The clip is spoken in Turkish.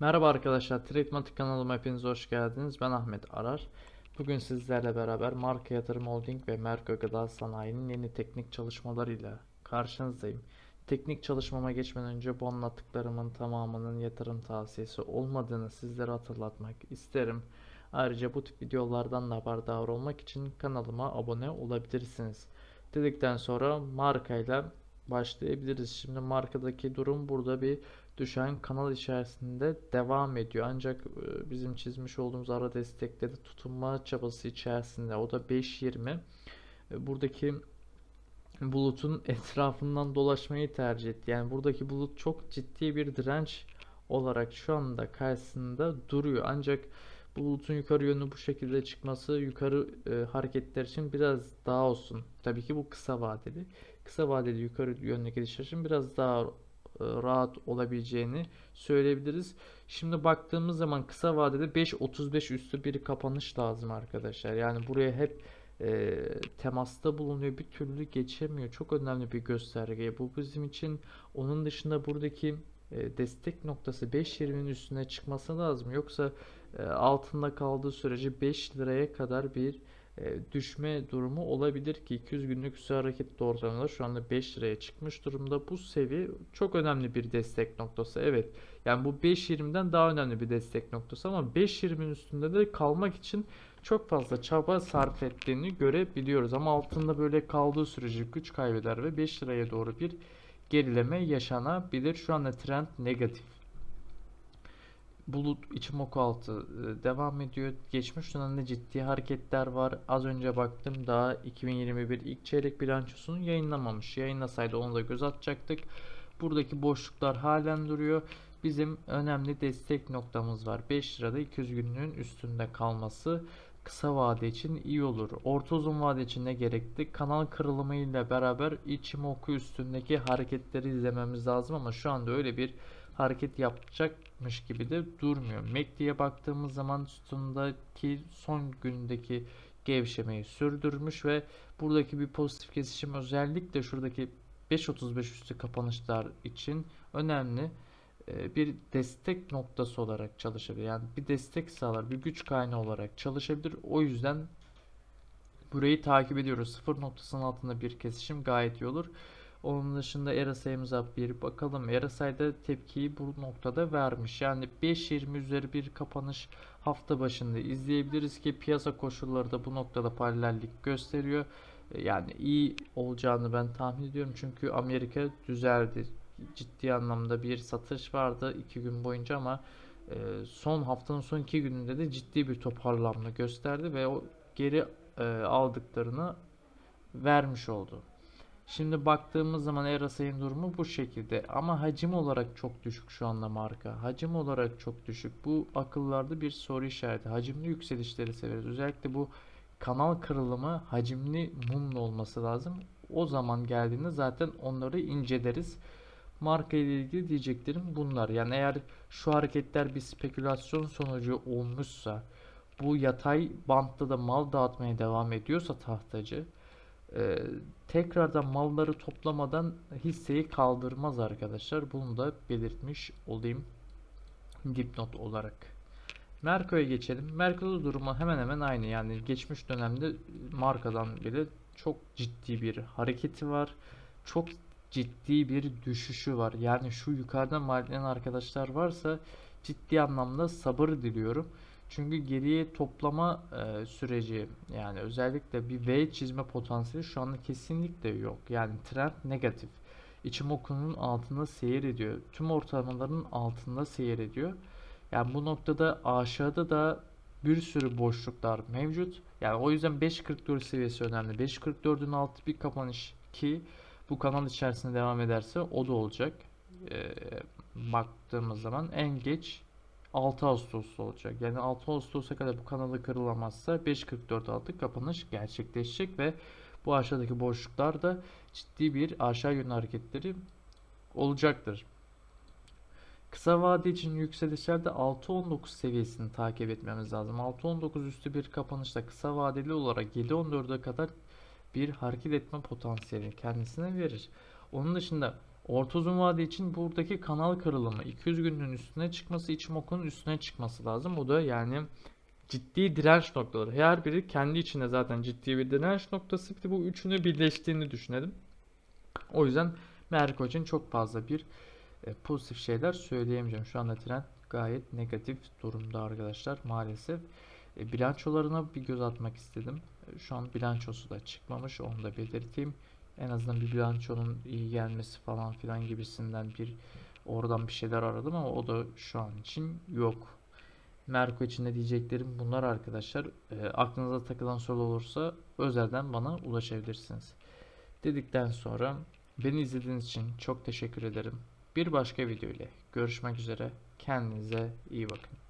Merhaba arkadaşlar, Trademark kanalıma hepiniz hoş geldiniz. Ben Ahmet Arar. Bugün sizlerle beraber Marka Yatırım Holding ve Merko Gıda Sanayi'nin yeni teknik çalışmalarıyla karşınızdayım. Teknik çalışmama geçmeden önce bu anlattıklarımın tamamının yatırım tavsiyesi olmadığını sizlere hatırlatmak isterim. Ayrıca bu tip videolardan da haberdar olmak için kanalıma abone olabilirsiniz. Dedikten sonra markayla başlayabiliriz. Şimdi markadaki durum burada bir düşen kanal içerisinde devam ediyor. Ancak e, bizim çizmiş olduğumuz ara destekleri tutunma çabası içerisinde o da 5.20 E, buradaki bulutun etrafından dolaşmayı tercih etti. Yani buradaki bulut çok ciddi bir direnç olarak şu anda karşısında duruyor. Ancak bu bulutun yukarı yönlü bu şekilde çıkması yukarı e, hareketler için biraz daha olsun. Tabii ki bu kısa vadeli. Kısa vadeli yukarı yönlü gidişler için biraz daha rahat olabileceğini söyleyebiliriz. Şimdi baktığımız zaman kısa vadede 5.35 üstü bir kapanış lazım arkadaşlar. Yani buraya hep e, temasta bulunuyor bir türlü geçemiyor. Çok önemli bir gösterge. Bu bizim için onun dışında buradaki e, destek noktası 5.20'nin üstüne çıkması lazım. Yoksa e, altında kaldığı sürece 5 liraya kadar bir e, düşme durumu olabilir ki 200 günlük süre hareketli ortamda şu anda 5 liraya çıkmış durumda. Bu seviye çok önemli bir destek noktası. Evet. Yani bu 5.20'den daha önemli bir destek noktası ama 5.20'nin üstünde de kalmak için çok fazla çaba sarf ettiğini görebiliyoruz. Ama altında böyle kaldığı sürece güç kaybeder ve 5 liraya doğru bir gerileme yaşanabilir. Şu anda trend negatif. Bulut Ichimoku altı e, devam ediyor. Geçmiş dönemde ciddi hareketler var. Az önce baktım daha 2021 ilk çeyrek bilançosunu yayınlamamış. Yayınlasaydı onu da göz atacaktık. Buradaki boşluklar halen duruyor. Bizim önemli destek noktamız var. 5 lirada 200 günlüğün üstünde kalması kısa vade için iyi olur. Orta uzun vade için ne gerekli? Kanal kırılımı ile beraber Ichimoku üstündeki hareketleri izlememiz lazım ama şu anda öyle bir hareket yapacakmış gibi de durmuyor. MACD'ye baktığımız zaman sütundaki son gündeki gevşemeyi sürdürmüş ve buradaki bir pozitif kesişim özellikle şuradaki 5.35 üstü kapanışlar için önemli e, bir destek noktası olarak çalışabilir. Yani bir destek sağlar, bir güç kaynağı olarak çalışabilir. O yüzden burayı takip ediyoruz. Sıfır noktasının altında bir kesişim gayet iyi olur. Onun dışında RSI'mize bir bakalım. RSI'da tepkiyi bu noktada vermiş. Yani 5.20 üzeri bir kapanış hafta başında izleyebiliriz ki piyasa koşulları da bu noktada paralellik gösteriyor. E, Yani iyi olacağını ben tahmin ediyorum. Çünkü Amerika düzeldi. Ciddi anlamda bir satış vardı iki gün boyunca ama e, son haftanın son iki gününde de ciddi bir toparlanma gösterdi ve o geri e, aldıklarını vermiş oldu. Şimdi baktığımız zaman RSI'nin durumu bu şekilde ama hacim olarak çok düşük şu anda marka. Hacim olarak çok düşük. Bu akıllarda bir soru işareti. Hacimli yükselişleri severiz. Özellikle bu kanal kırılımı hacimli mumla olması lazım. O zaman geldiğinde zaten onları inceleriz. Marka ile ilgili diyeceklerim bunlar. Yani eğer şu hareketler bir spekülasyon sonucu olmuşsa bu yatay bantta da mal dağıtmaya devam ediyorsa tahtacı e, tekrardan malları toplamadan hisseyi kaldırmaz arkadaşlar. Bunu da belirtmiş olayım dipnot olarak. Merko'ya geçelim. Merko'da durumu hemen hemen aynı. Yani geçmiş dönemde markadan bile çok ciddi bir hareketi var. Çok ciddi bir düşüşü var. Yani şu yukarıdan maliyeten arkadaşlar varsa ciddi anlamda sabır diliyorum. Çünkü geriye toplama e, süreci yani özellikle bir V çizme potansiyeli şu anda kesinlikle yok. Yani trend negatif. Ichimoku'nun altında seyir ediyor. Tüm ortalamaların altında seyir ediyor. Yani bu noktada aşağıda da bir sürü boşluklar mevcut. Yani o yüzden 5.44 seviyesi önemli. 5.44'ün altı bir kapanış ki bu kanal içerisinde devam ederse o da olacak. Ee, baktığımız zaman en geç 6 Ağustos'ta olacak. Yani 6 Ağustos'a kadar bu kanalı kırılamazsa 5.44 altı kapanış gerçekleşecek ve bu aşağıdaki boşluklarda ciddi bir aşağı yönlü hareketleri olacaktır. Kısa vade için yükselişlerde 6.19 seviyesini takip etmemiz lazım. 6.19 üstü bir kapanışta kısa vadeli olarak 7.14'e kadar bir hareket etme potansiyeli kendisine verir. Onun dışında Orta uzun vade için buradaki kanal kırılımı 200 günün üstüne çıkması, Ichimoku'nun üstüne çıkması lazım. Bu da yani ciddi direnç noktaları. Her biri kendi içinde zaten ciddi bir direnç noktası. Bir de bu üçünü birleştiğini düşünelim. O yüzden Merko için çok fazla bir e, pozitif şeyler söyleyemeyeceğim. Şu anda trend gayet negatif durumda arkadaşlar maalesef. E, bilançolarına bir göz atmak istedim. E, Şu an bilançosu da çıkmamış. Onu da belirteyim. En azından bir bilançonun iyi gelmesi falan filan gibisinden bir oradan bir şeyler aradım ama o da şu an için yok. Merko için de diyeceklerim bunlar arkadaşlar. E, aklınıza takılan soru olursa özelden bana ulaşabilirsiniz. Dedikten sonra beni izlediğiniz için çok teşekkür ederim. Bir başka video ile görüşmek üzere. Kendinize iyi bakın.